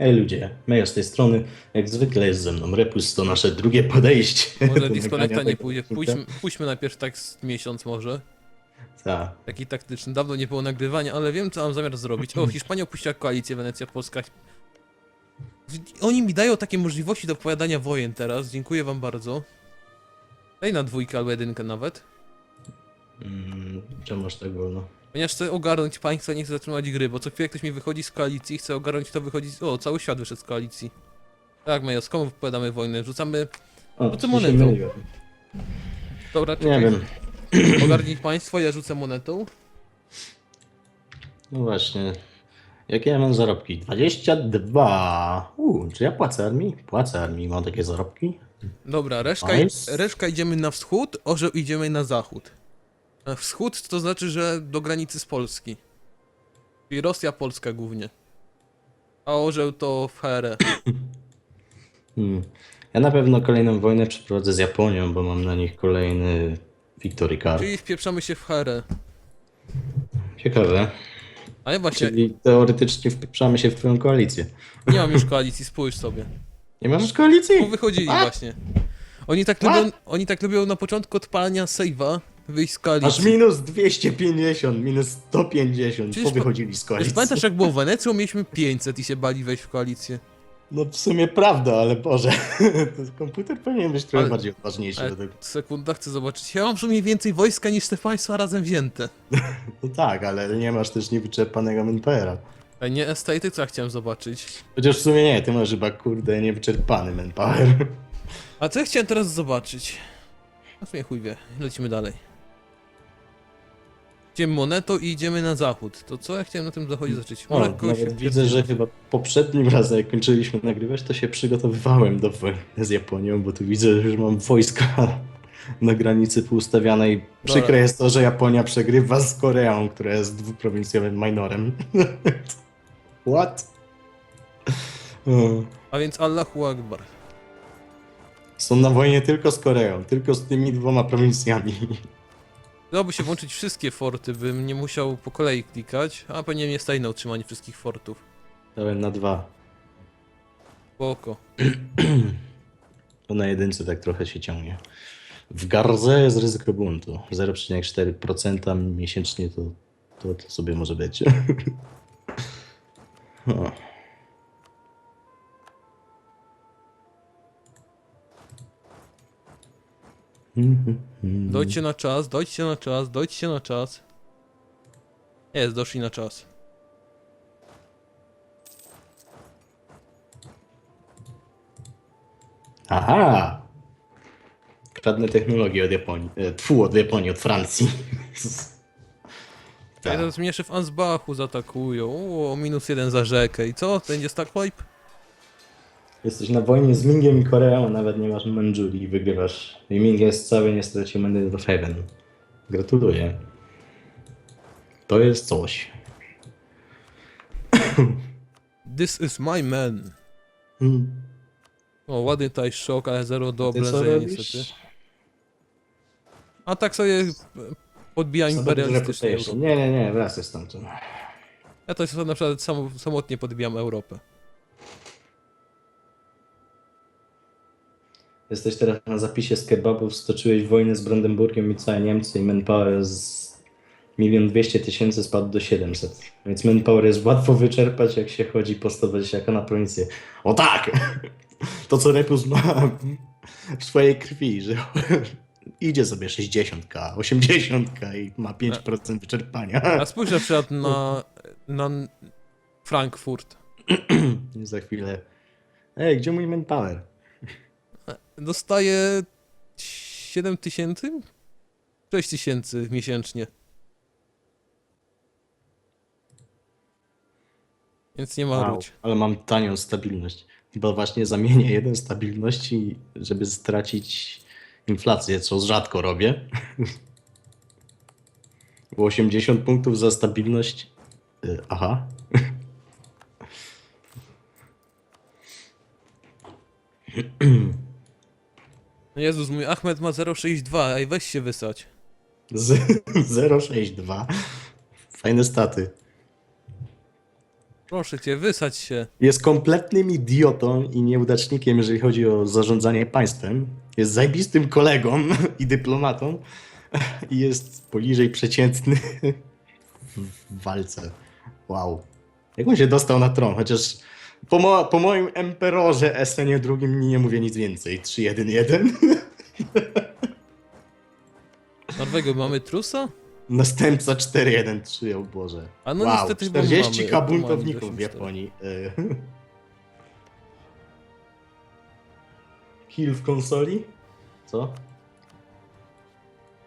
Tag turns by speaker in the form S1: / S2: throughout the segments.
S1: Ej ludzie, Mejo z tej strony, jak zwykle jest ze mną Repus, to nasze drugie podejście.
S2: Może
S1: do
S2: Disconnecta
S1: nagrania
S2: nie
S1: tego
S2: pójdzie.
S1: odcinka.
S2: Pójdźmy, pójdźmy najpierw tak z miesiąc może.
S1: Tak.
S2: Taki taktyczny. Dawno nie było nagrywania, ale wiem co mam zamiar zrobić. O, Hiszpania opuściła koalicję, Wenecja, Polska. Oni mi dają takie możliwości do opowiadania wojen teraz. Dziękuję wam bardzo. Daj na dwójkę albo jedynkę nawet.
S1: Mm, czemu masz tak wolno?
S2: Ponieważ chcę ogarnąć państwa, nie chcę zatrzymać gry, bo co chwilę ktoś mi wychodzi z koalicji, chcę ogarnąć to wychodzi z... O, cały świat wyszedł z koalicji. Tak, Mejo, z komu wypowiadamy wojnę? Rzucamy...
S1: O, się
S2: monetą. Dobra,
S1: Nie
S2: czekaj.
S1: wiem.
S2: Ogarnij państwo, ja rzucę monetą.
S1: No właśnie. Jakie ja mam zarobki? 22. Uuu, czy ja płacę armii? Płacę armii, mam takie zarobki?
S2: Dobra, reszka,
S1: Nice.
S2: reszka idziemy na wschód, orzeł idziemy na zachód. Na wschód to znaczy, że do granicy z Polski. Czyli Rosja, Polska głównie. A orzeł to w HR.
S1: Hmm. Ja na pewno kolejną wojnę przeprowadzę z Japonią, bo mam na nich kolejny Victory Card.
S2: Czyli wpieprzamy się w HR.
S1: Ciekawe.
S2: A ja właśnie
S1: Czyli teoretycznie wpieprzamy się w twoją koalicję.
S2: nie mam już koalicji, spójrz sobie.
S1: Nie masz już koalicji?
S2: Bo wychodzili
S1: A?
S2: właśnie. Oni tak,
S1: A?
S2: lubią, oni tak lubią na początku odpalania save'a wyjść z
S1: Aż
S2: koalicji.
S1: minus 250, minus 150,
S2: Przecież
S1: po wychodzili z
S2: Wiesz,
S1: koalicji.
S2: pamiętasz jak było w Wenecją? Mieliśmy 500 i się bali wejść w koalicję.
S1: No w sumie prawda, ale Boże, to komputer powinien być trochę
S2: Ale-
S1: bardziej odważniejszy
S2: Ale
S1: do tego.
S2: sekunda, chcę zobaczyć. Ja mam w sumie więcej wojska niż te państwa razem wzięte.
S1: No tak, ale nie masz też niewyczerpanego manpowera.
S2: A nie estaty, co ja chciałem zobaczyć.
S1: Chociaż w sumie nie, ty masz chyba kurde niewyczerpany manpower.
S2: A co ja chciałem teraz zobaczyć? A w sumie chuj wie, lecimy dalej. Idziemy monetą i idziemy na zachód. To co ja chciałem na tym zachodzie zacząć?
S1: O, nawet
S2: się
S1: widzę, że chyba poprzednim razem jak kończyliśmy nagrywać, to się przygotowywałem do wojny z Japonią, bo tu widzę, że już mam wojska na granicy poustawianej. Przykre jest to, że Japonia przegrywa z Koreą, która jest dwuprowincjowym minorem. What? O.
S2: A więc Allahu Akbar.
S1: Są na wojnie tylko z Koreą, tylko z tymi dwoma prowincjami.
S2: Dałoby się włączyć wszystkie forty, bym nie musiał po kolei klikać, a pewnie nie stoi na utrzymanie wszystkich fortów.
S1: Dałem na dwa.
S2: Spoko.
S1: To na jedynce tak trochę się ciągnie. W Garze jest ryzyko buntu. 0,4% miesięcznie to, to, to sobie może być. O.
S2: Dojdźcie na czas, dojdźcie na czas, dojdźcie na czas. Jest, doszli na czas.
S1: Aha! Kradnę technologię od Japonii. E, Tfu, od Japonii, od Francji.
S2: Tak. Teraz mnie szef Ansbachu zaatakują. O, minus jeden za rzekę. I co? Będzie stack wipe?
S1: Jesteś na wojnie z Mingiem i Koreą, a nawet nie masz Mandżurii i wygrywasz. I Ming jest cały, nie stracił Mandy of Heaven. Gratuluję. To jest coś.
S2: This is my man.
S1: Hmm.
S2: O, ładny tutaj szok, ale zero do
S1: Ty co
S2: oblężenia
S1: robisz?
S2: niestety. A tak sobie podbijam
S1: Co
S2: imperialistyczną
S1: to
S2: Europę.
S1: Nie, nie, nie, wracaj stamtąd.
S2: Ja to sobie na przykład sam, samotnie podbijam Europę.
S1: Jesteś teraz na zapisie z kebabów, stoczyłeś wojnę z Brandenburgiem i całe Niemcy i manpower z 1 200 tysięcy spadł do 700. Więc manpower jest łatwo wyczerpać, jak się chodzi po 120 jako na prowincję. O tak! To co Repus ma w swojej krwi, że idzie sobie 60k, 80k i ma 5% wyczerpania.
S2: A spójrz na przykład na, na Frankfurt.
S1: Za chwilę. Ej, gdzie mój manpower?
S2: Dostaje 7 tysięcy? 6 tysięcy miesięcznie. Więc nie
S1: Wow,
S2: marudź.
S1: ale mam tanią stabilność. Chyba właśnie zamienię jeden stabilności, żeby stracić inflację, co rzadko robię. Było 80 punktów za stabilność. Y, Aha.
S2: No Jezus, mój Ahmed ma 0,62, ej weź się wysać.
S1: Z- 062. Fajne staty.
S2: Proszę cię, wysadź się.
S1: Jest kompletnym idiotą i nieudacznikiem, jeżeli chodzi o zarządzanie państwem. Jest zajbistym kolegą i dyplomatą. I jest poniżej przeciętny w walce. Wow. Jak on się dostał na tron? Chociaż po, mo po moim emperorze Esenie II nie mówię nic więcej. 3-1-1.
S2: Norwego mamy trusa?
S1: Następca 4-1-3, o Boże.
S2: A no
S1: wow,
S2: niestety, bo
S1: 40
S2: mamy
S1: buntowników w
S2: 84.
S1: Japonii. E. Kill w konsoli? Co?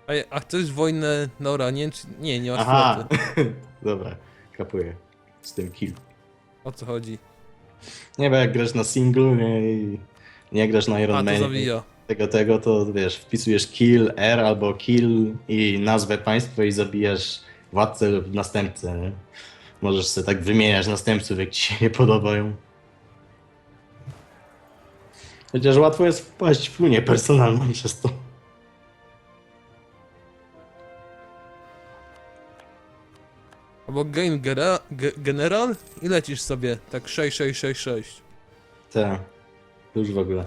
S2: A, a chcesz wojnę na Oranie? Czy... Nie, nie masz
S1: Aha, dobra, kapuję z tym kill.
S2: O co chodzi?
S1: Nie, bo jak grasz na singlu nie, i nie grasz na
S2: A,
S1: Iron
S2: to
S1: Man, tego, tego, to wiesz, wpisujesz kill, R albo kill i nazwę państwa i zabijasz władcę lub następcę. Nie? Możesz sobie tak wymieniać następców, jak ci się nie podobają. Chociaż łatwo jest wpaść w unię personalną przez to.
S2: Albo Gain Gera, Ge, General i lecisz sobie tak 6666.
S1: Tak, już w ogóle.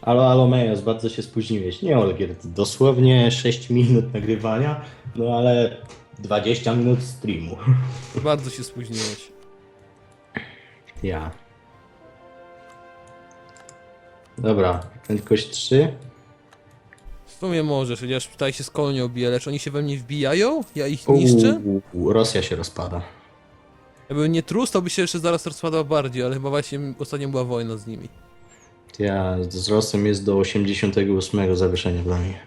S1: Alo, alo, Mejos, bardzo się spóźniłeś. Nie, Olgierd, dosłownie 6 minut nagrywania, no ale 20 minut streamu.
S2: Bardzo się spóźniłeś.
S1: Ja. Dobra, prędkość 3.
S2: Sumie możesz, chociaż tutaj się z kolonią bije, lecz oni się we mnie wbijają? Ja ich niszczę?
S1: Uuu, Rosja się rozpada.
S2: Jakby nie trus, to by się jeszcze zaraz rozpadał bardziej, ale chyba właśnie ostatnio była wojna z nimi.
S1: Ja z Rosją jest do 88 zawieszenia dla mnie.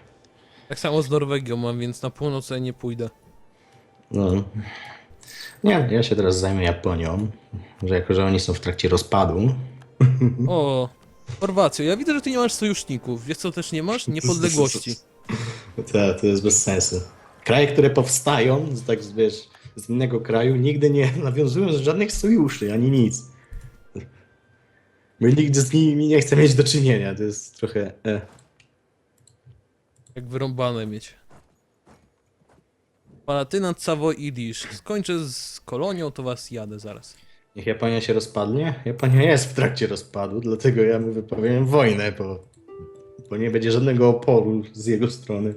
S2: Tak samo z Norwegią mam, więc na północ ja nie pójdę.
S1: No. Nie, ja się teraz zajmę Japonią, że jako, że oni są w trakcie rozpadu.
S2: O, Chorwacjo, ja widzę, że ty nie masz sojuszników. Wiesz co też nie masz? Niepodległości.
S1: To, to jest bez sensu. Kraje, które powstają tak, wiesz, z innego kraju, nigdy nie nawiązują żadnych sojuszy, ani nic. My nigdy z nimi nie chcemy mieć do czynienia, to jest trochę... E.
S2: Jak wyrąbane mieć. Palatynat Savoy i Lisz. Skończę z kolonią, to was jadę zaraz.
S1: Niech Japonia się rozpadnie. Japonia jest w trakcie rozpadu, dlatego ja mu wypowiem wojnę, bo, bo nie będzie żadnego oporu z jego strony.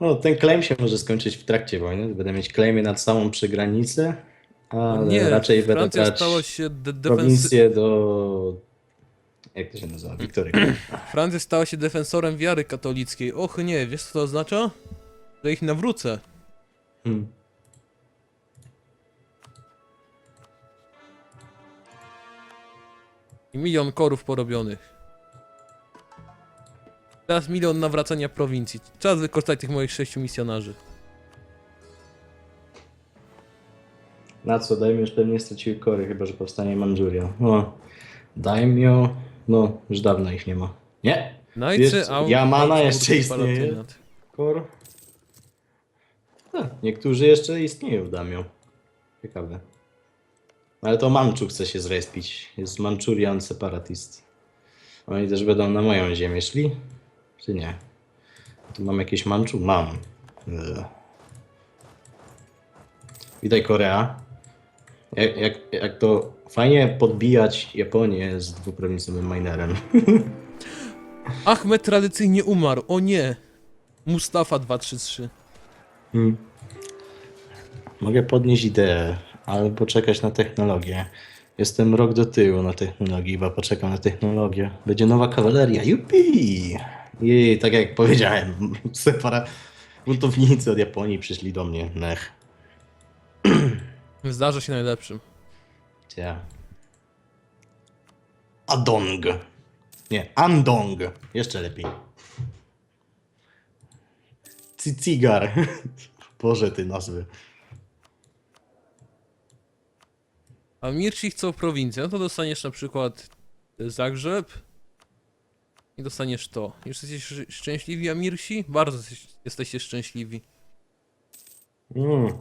S1: No, ten claim się może skończyć w trakcie wojny. Będę mieć claimy na całą przygranicę, ale
S2: nie,
S1: raczej będę brać prowincję do... Jak to się nazywa? Wiktorii.
S2: Francja stała się defensorem wiary katolickiej. Och nie, wiesz co to oznacza? Że ich nawrócę.
S1: Hmm.
S2: I milion korów porobionych. Teraz milion nawracania prowincji. Czas wykorzystać tych moich sześciu misjonarzy.
S1: Na co? Daimyo już pewnie straciły kory, chyba że powstanie Mandżuria. No, Daimyo... No, już dawno ich nie ma. Nie!
S2: Najcy,
S1: Jest-
S2: Aun,
S1: Yamana jeszcze
S2: i
S1: istnieje?
S2: Palatynat.
S1: Kor. A, niektórzy jeszcze istnieją w Damio. Ciekawe. Ale to Manczu chce się zrespić. Jest Manchurian Separatist. Oni też będą na moją ziemię szli? Czy nie? Tu mam jakieś Manczu? Mam. Ugh. Witaj Korea. Jak, jak, jak to fajnie podbijać Japonię z dwuprowincjowym minerem.
S2: Ahmed tradycyjnie umarł, o nie! Mustafa 233.
S1: Hmm. Mogę podnieść ideę, albo poczekać na technologię. Jestem rok do tyłu na technologii, chyba poczekam na technologię. Będzie nowa kawaleria, jupi! I tak jak powiedziałem, separa... buntownicy od Japonii przyszli do mnie, nech.
S2: Zdarza się najlepszym.
S1: Cia. Adong. Nie, Andong. Jeszcze lepiej. Cicigar. Boże, ty nazwy.
S2: A Mirci chcą prowincję, no to dostaniesz na przykład Zagrzeb i dostaniesz to. Już jesteście sz- szczęśliwi, Amirsi? Bardzo jesteś- jesteście szczęśliwi.
S1: Mm.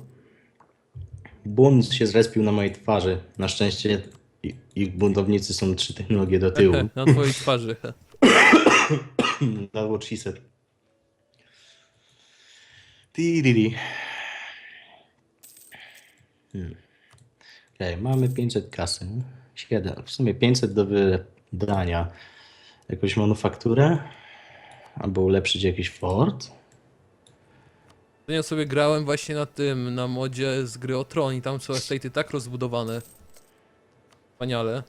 S1: Bunt się zrespił na mojej twarzy. Na szczęście i- ich buntownicy są trzy technologie do tyłu.
S2: na twojej twarzy.
S1: That's what she said. Tiriri. Okej, mamy 500 kasy. 7. W sumie 500 do wydania. Jakąś manufakturę? Albo ulepszyć jakiś fort?
S2: Ja sobie grałem właśnie na tym, na modzie z gry o Tron i tam są estate'y tak rozbudowane. Wspaniale.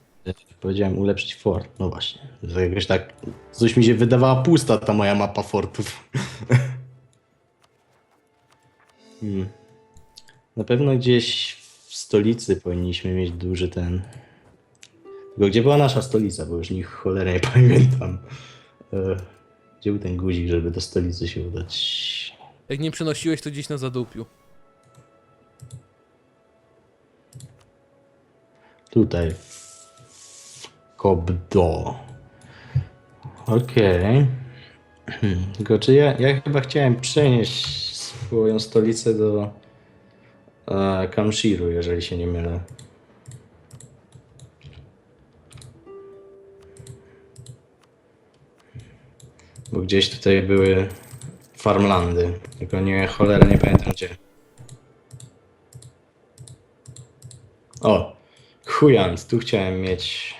S1: Powiedziałem ulepszyć fort. No właśnie. To Jakoś tak. Coś mi się wydawała pusta ta moja mapa fortów. hmm. Na pewno gdzieś stolicy powinniśmy mieć duży ten. Tylko gdzie była nasza stolica, bo już nich cholerę nie pamiętam. E, Gdzie był ten guzik, żeby do stolicy się udać?
S2: Jak nie przenosiłeś, to gdzieś na zadupiu.
S1: Tutaj. Kobdo. Okej. Tylko czy ja, ja chyba chciałem przenieść swoją stolicę do e, Kamshiru, jeżeli się nie mylę. Bo gdzieś tutaj były farmlandy, tylko nie cholera nie pamiętam gdzie. O, Chujant, tu chciałem mieć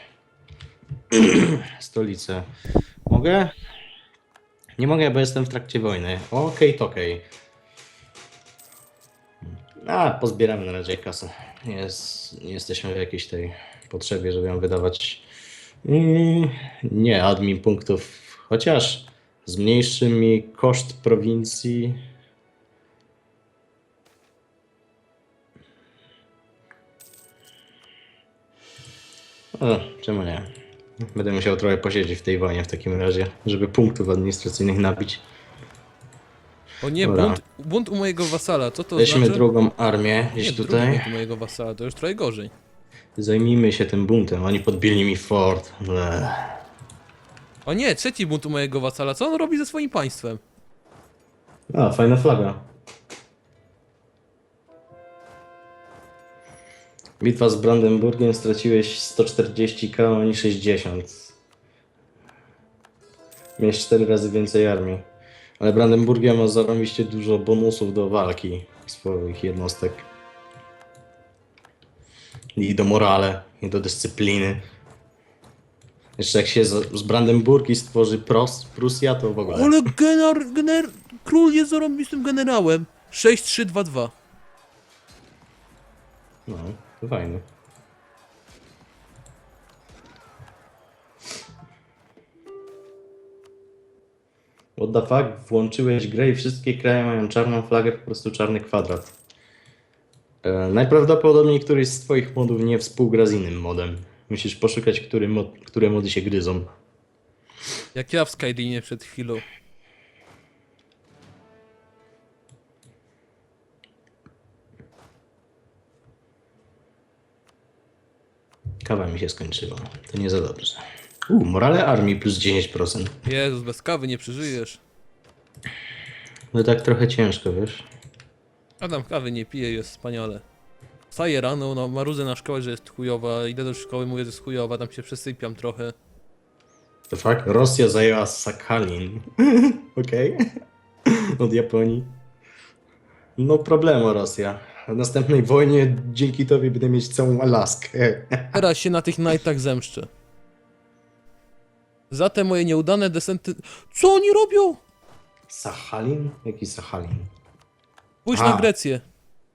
S1: stolicę. Mogę? Nie mogę, bo jestem w trakcie wojny. Okej, to okej. A, pozbieramy na razie kasę. Nie, jest, nie jesteśmy w jakiejś tej potrzebie, żeby ją wydawać. Mm, nie, admin punktów. Chociaż zmniejszy mi koszt prowincji. O, czemu nie? Będę musiał trochę posiedzieć w tej wojnie w takim razie, żeby punktów administracyjnych nabić.
S2: O nie,
S1: Dobra.
S2: bunt, bunt u mojego wasala, co to
S1: Weźmy
S2: znaczy?
S1: drugą armię
S2: nie,
S1: gdzieś
S2: drugi
S1: tutaj.
S2: bunt u mojego wasala, to już trochę gorzej.
S1: Zajmijmy się tym buntem. Oni podbili mi fort. Ech.
S2: O nie, trzeci bunt u mojego wasala, co on robi ze swoim państwem?
S1: A, fajna flaga. Bitwa z Brandenburgiem straciłeś 140k, oni 60. Miałeś 4 razy więcej armii. Ale Brandenburgia ma zarobiście dużo bonusów do walki swoich jednostek. I do morale, i do dyscypliny. Jeszcze jak się z, z Brandenburgii stworzy Pros, Prusja, to w ogóle.
S2: Ale gener, gener, król jest zarąbistym generałem. 6322.
S1: No, to fajne. What the fuck? Włączyłeś grę i wszystkie kraje mają czarną flagę, po prostu czarny kwadrat. E, najprawdopodobniej któryś z twoich modów nie współgra z innym modem. Musisz poszukać, który mod, które mody się gryzą.
S2: Jak ja w Skyrimie przed chwilą.
S1: Kawa mi się skończyła. To nie za dobrze. U, morale armii plus 10%.
S2: Jezus, bez kawy nie przeżyjesz.
S1: No tak trochę ciężko, wiesz?
S2: Adam kawy nie pije, jest wspaniale. Wstaję rano, no marudzę na szkołę, że jest chujowa, idę do szkoły, mówię, że jest chujowa, tam się przesypiam trochę.
S1: To fakt? Rosja zajęła Sakhalin. Okej. Od Japonii. No problemu Rosja. W następnej wojnie dzięki tobie będę mieć całą Alaskę.
S2: Teraz się na tych knajtach zemszczę. Za te moje nieudane desenty... Co oni robią?
S1: Sachalin? Jaki Sachalin?
S2: Pójdź
S1: A.
S2: na Grecję.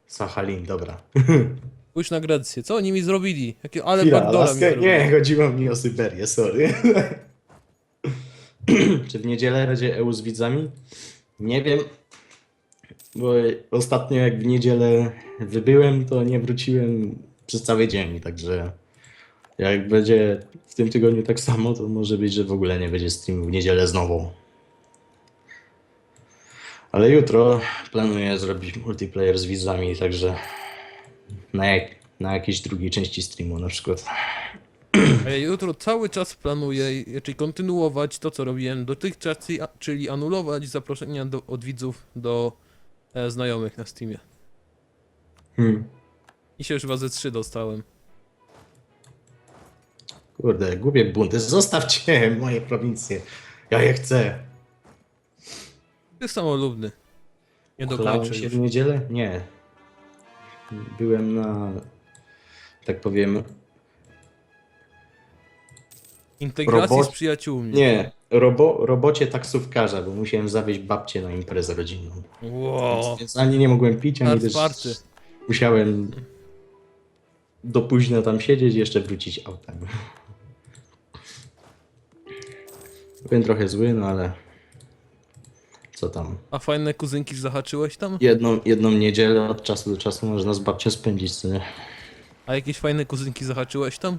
S1: Sachalin, dobra.
S2: Pójdź na Grecję. Co oni mi zrobili? Jakie, ale
S1: Chwila,
S2: mi
S1: Alaskę?
S2: zrobili.
S1: Nie, chodziło mi o Syberię, sorry. Czy w niedzielę będzie EU z widzami? Nie wiem, bo ostatnio jak w niedzielę wybyłem, to nie wróciłem przez cały dzień, także jak będzie w tym tygodniu tak samo, to może być, że w ogóle nie będzie streamu w niedzielę znowu. Ale jutro planuję zrobić multiplayer z widzami, także na, jak, na jakiejś drugiej części streamu na przykład.
S2: A ja jutro cały czas planuję, czyli kontynuować to, co robiłem dotychczas, czyli anulować zaproszenia do, od widzów do e, znajomych na Steamie.
S1: Hmm.
S2: I się już chyba ze trzy dostałem.
S1: Kurde, głupie bunty. Zostawcie moje prowincje. Ja je chcę.
S2: Jest samolubny. Nie dokończę
S1: się
S2: już.
S1: w niedzielę? Nie. byłem na, tak powiem,
S2: Integracji
S1: Robot-
S2: z przyjaciółmi.
S1: nie, robo, robocie taksówkarza, bo musiałem zawieźć babcię na imprezę rodzinną.
S2: Wow.
S1: Więc ani nie mogłem pić, ani też musiałem do późna tam siedzieć i jeszcze wrócić autem. Byłem trochę zły, no ale co tam.
S2: A fajne kuzynki zahaczyłeś tam?
S1: Jedną, jedną niedzielę od czasu do czasu można z babcią spędzić, co nie?
S2: A jakieś fajne kuzynki zahaczyłeś tam?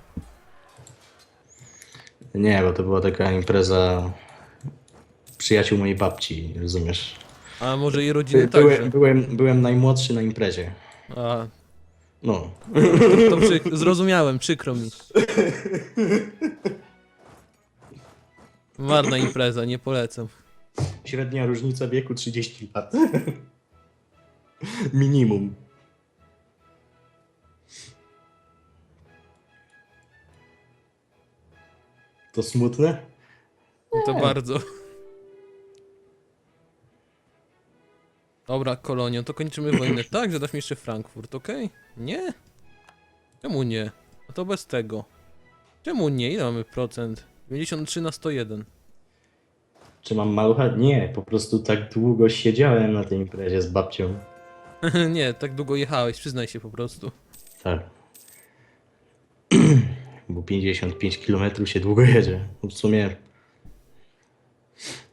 S1: Nie, bo to była taka impreza przyjaciół mojej babci, rozumiesz?
S2: A może i
S1: By,
S2: rodziny także?
S1: byłem, byłem, byłem najmłodszy na imprezie.
S2: A,
S1: No.
S2: to przyk- zrozumiałem, przykro mi. Marna impreza, nie polecam.
S1: Średnia różnica wieku 30 lat. Minimum. To smutne?
S2: To bardzo. Dobra, kolonio, to kończymy wojnę tak, że dasz mi jeszcze Frankfurt, okej? Nie? Czemu nie? A to bez tego. Czemu nie? Ile mamy procent? 93 na 101.
S1: Czy mam malucha? Nie, po prostu tak długo siedziałem na tej imprezie z babcią.
S2: nie, tak długo jechałeś, przyznaj się po prostu.
S1: Tak. Bo 55 km się długo jedzie. W sumie.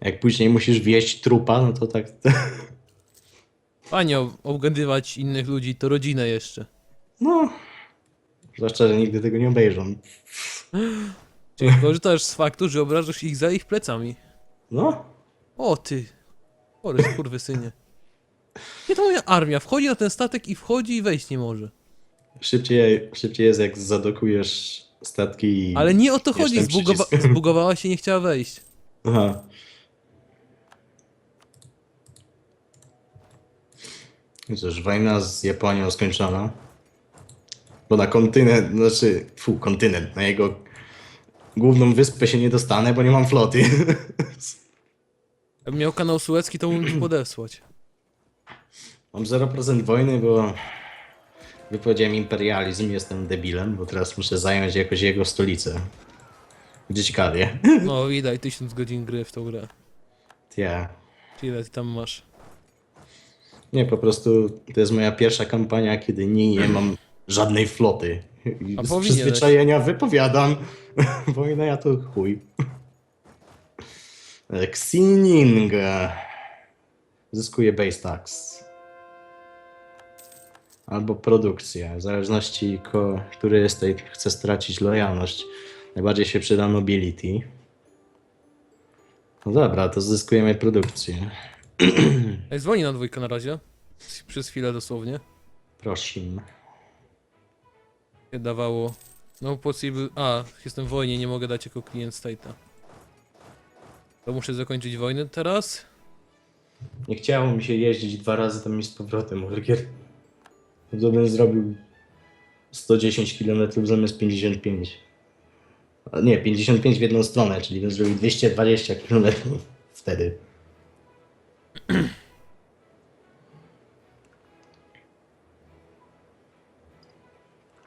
S1: Jak później musisz wieść trupa, no to tak.
S2: Fajnie ob- obgadywać innych ludzi, to rodzinę jeszcze.
S1: No. Zwłaszcza, że nigdy tego nie obejrzą.
S2: Czyli korzystasz z faktu, że obrażasz ich za ich plecami.
S1: No.
S2: O ty! Chory skurwysynie. Nie to moja armia, wchodzi na ten statek i wchodzi i wejść nie może.
S1: Szybciej, szybciej jest jak zadokujesz statki i...
S2: Ale nie o to chodzi,
S1: ten
S2: zbugowa
S1: przycisk.
S2: zbugowała się i nie chciała wejść.
S1: Aha. I Cóż, wojna z Japonią skończona. Bo na kontynent, znaczy, fu, kontynent, na jego główną wyspę się nie dostanę, bo nie mam floty.
S2: Jakbym miał kanał Suecki, to mógłbym ci podesłać.
S1: mam 0% wojny, bo wypowiedziałem imperializm, jestem debilem, bo teraz muszę zająć jakoś jego stolicę. Będzie ciekawie.
S2: No widać, tysiąc godzin gry w tą grę.
S1: Ja.
S2: Ile ty tam masz?
S1: Nie, po prostu to jest moja pierwsza kampania, kiedy nie, nie mam żadnej floty.
S2: A
S1: z
S2: powinieneś.
S1: przyzwyczajenia wypowiadam. Wojna ja to chuj. Xining. Zyskuje base tax. Albo produkcję, w zależności ko, który estate chce stracić lojalność. Najbardziej się przyda nobility. No dobra, to zyskujemy produkcję.
S2: Ej, dzwoni na dwójkę na razie. Przez chwilę dosłownie.
S1: Prosim.
S2: Dawało. No possible... A, jestem w wojnie, nie mogę dać jako klient state'a. To muszę zakończyć wojnę teraz.
S1: Nie chciało mi się jeździć dwa razy tam i z powrotem, Olgier. Bym zrobił 110 km zamiast 55. A Nie, 55 w jedną stronę, czyli bym zrobił 220 km wtedy.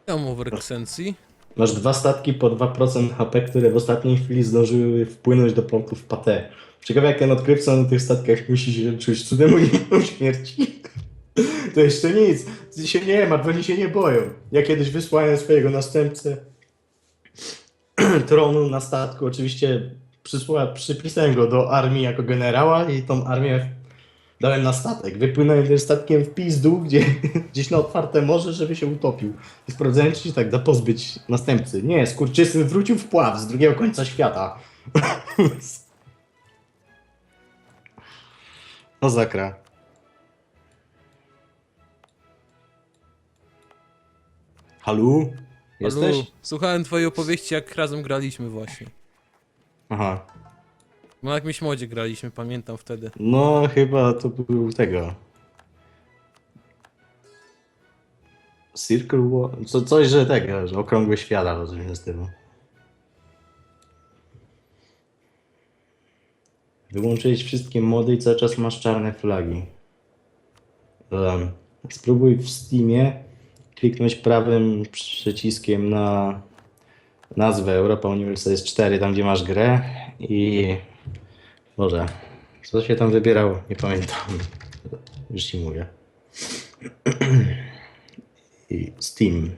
S2: Ja mam.
S1: Masz dwa statki po 2% HP, które w ostatniej chwili zdążyły wpłynąć do portów Pate. Ciekawe jak ten odkrywca na tych statkach musi się czuć cudem uniknął śmierci. To jeszcze nic. Ty się nie martw, oni się nie boją. Ja kiedyś wysłałem swojego następcę tronu na statku. Oczywiście przysła, przypisałem go do armii jako generała i tą armię dałem na statek. Wypłynąłem tym statkiem w pizdu, gdzie, gdzieś na otwarte morze, żeby się utopił. I sprawdzałem, czy się tak da pozbyć następcy. Nie, skurczysyn wrócił w pław z drugiego końca świata. No zakra. Halu? Jesteś?
S2: Alu, słuchałem twojej opowieści, jak razem graliśmy właśnie.
S1: Aha.
S2: No na jakimś modzie graliśmy, pamiętam wtedy.
S1: No, chyba to był tego. Circle War? Co, coś, że tego, że okrągły świata, rozumiem z tym. Wyłączyć wszystkie mody i cały czas masz czarne flagi. Um, spróbuj w Steamie kliknąć prawym przyciskiem na nazwę Europa Universalis 4, tam gdzie masz grę i Boże, co się tam wybierało? Nie pamiętam. Już ci mówię. I Steam.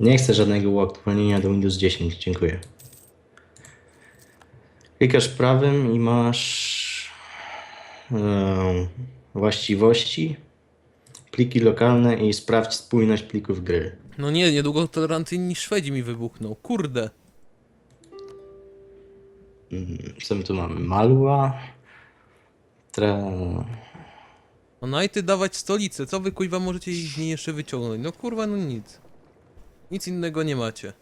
S1: Nie chcę żadnego uaktualnienia do Windows 10, dziękuję. Klikasz prawym i masz właściwości, pliki lokalne i sprawdź spójność plików gry.
S2: No nie, niedługo tolerancyjni Szwedzi mi wybuchną. Kurde.
S1: Co my tu mamy? Malwa. Tra...
S2: No najty dawać stolicę. Co wy kuźwa możecie z niej jeszcze wyciągnąć? No kurwa, no nic. Nic innego nie macie.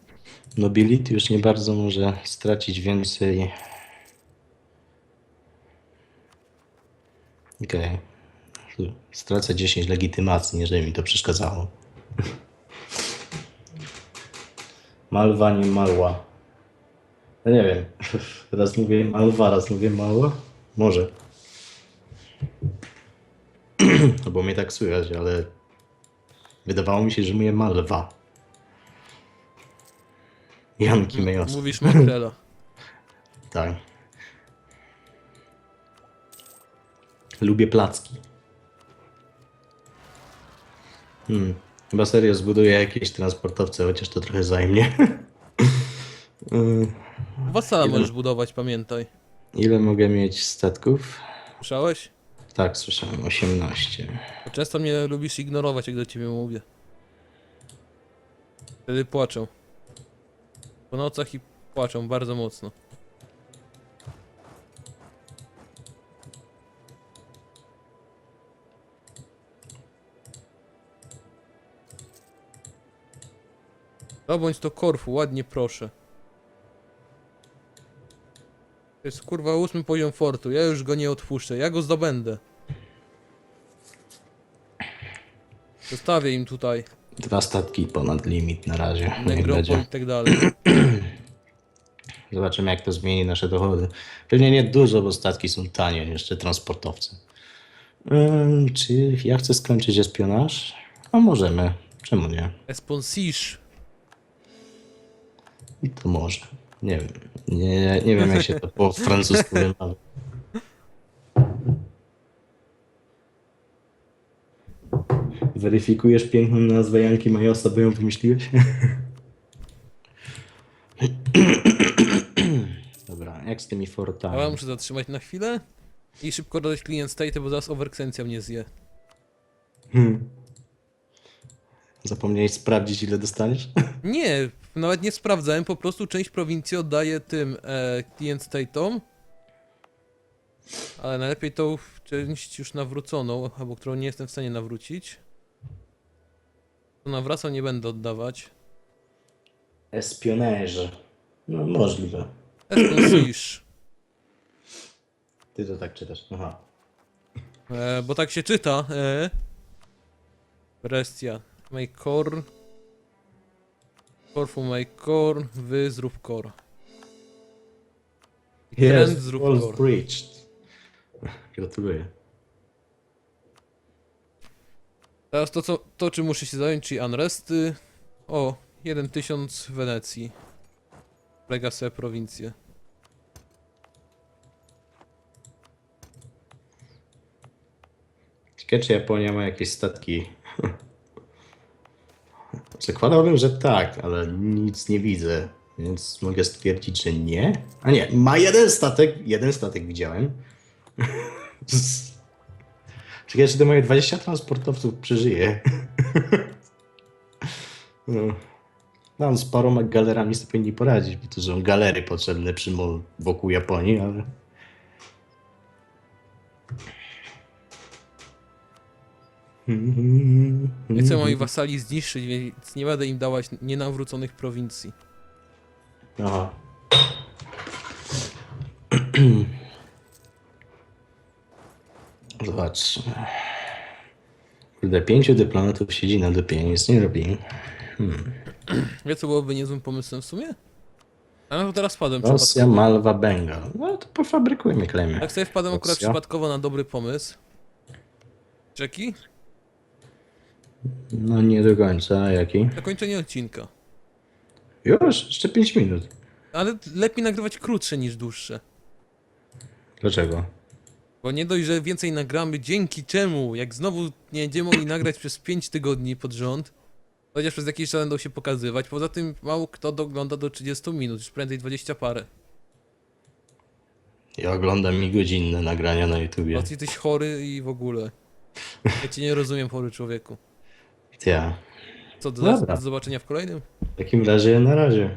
S1: Nobility już nie bardzo może stracić więcej. Okej. Stracę 10 legitymacji, jeżeli mi to przeszkadzało. Malwa, nie malła. No nie wiem. Raz mówię malwa, raz mówię mała. Może. No bo mnie tak słychać, ale wydawało mi się, że mówię malwa. Janki Mejos.
S2: Mówisz makrela.
S1: Tak. Lubię placki. Hmm. Chyba serio zbuduję jakieś transportowce, chociaż to trochę zajmie.
S2: Wasala
S1: Ile?
S2: możesz budować, pamiętaj.
S1: Ile mogę mieć statków?
S2: Słyszałeś?
S1: Tak, słyszałem, 18.
S2: Często mnie lubisz ignorować, jak do ciebie mówię. Wtedy płaczą. Po nocach i płaczą bardzo mocno. Zdobądź to Korfu, ładnie proszę. To jest kurwa ósmy poziom fortu, ja już go nie odpuszczę, ja go zdobędę. Zostawię im tutaj
S1: Dwa statki ponad limit na razie. Będzie.
S2: i tak dalej.
S1: Zobaczymy, jak to zmieni nasze dochody. Pewnie nie dużo, bo statki są tanie, jeszcze transportowce. Ym, czy ja chcę skończyć espionaż? No możemy. Czemu nie?
S2: Esponsisz.
S1: I to może. Nie wiem. Nie, nie wiem, jak się to po francusku wymawia. Weryfikujesz piękną nazwę Janki Majosa, bo ją wymyśliłeś? Dobra, jak z tymi fortami?
S2: Ale muszę zatrzymać na chwilę i szybko dodać klient state, bo zaraz overextencja mnie zje.
S1: Hmm. Zapomniałeś sprawdzić, ile dostaniesz?
S2: Nie, nawet nie sprawdzałem, po prostu część prowincji oddaję tym e, klient state'om. Ale najlepiej tą część już nawróconą, albo którą nie jestem w stanie nawrócić. To nawracam nie będę oddawać.
S1: Espionarze. No możliwe.
S2: Esponsisz.
S1: Ty to tak czytasz. Aha.
S2: E, bo tak się czyta. E. Brestia. Make core. Corfu make core. Wy zrób core. Trend zrób
S1: Walls
S2: core.
S1: breached. Gratuluję.
S2: Teraz to, co, to czym muszę się zająć, czyli unresty. O, 1000 w Wenecji. Lega sobie prowincję.
S1: Ciekawe, czy Japonia ma jakieś statki. Zakładałbym, że tak, ale nic nie widzę, więc mogę stwierdzić, że nie. A nie, ma jeden statek, jeden statek widziałem. Czekaj, czy te moje 20 transportowców przeżyje. No. Tam z paroma galerami sobie powinni poradzić, bo to są galery potrzebne przy wokół Japonii, ale...
S2: Nie chcę moich wasali zniszczyć, więc nie będę im dawać nienawróconych prowincji.
S1: Aha. Zobacz. Kurde, pięciu dyplomatów siedzi na dupie, nic nie robi.
S2: Wie co byłoby niezłym pomysłem w sumie? A no teraz wpadłem
S1: Rosja,
S2: przypadkowo.
S1: Malwa, Bengal. No to pofabrykujmy klejmy.
S2: Tak sobie wpadłem akurat
S1: Rosja.
S2: przypadkowo na dobry pomysł. Czeki?
S1: No nie do końca, a jaki?
S2: Zakończenie odcinka.
S1: Już, jeszcze 5 minut.
S2: Ale lepiej nagrywać krótsze niż dłuższe.
S1: Dlaczego?
S2: Bo nie dość, że więcej nagramy, dzięki czemu, jak znowu nie będziemy mogli nagrać przez 5 tygodni pod rząd, chociaż przez jakiś czas będą się pokazywać, poza tym mało kto dogląda do 30 minut, już prędzej 20 parę.
S1: Ja oglądam mi godzinne nagrania na YouTubie.
S2: Bo ty jesteś chory i w ogóle. Ja cię nie rozumiem, chory człowieku.
S1: Ja.
S2: Co, do, do zobaczenia w kolejnym?
S1: W takim razie na razie.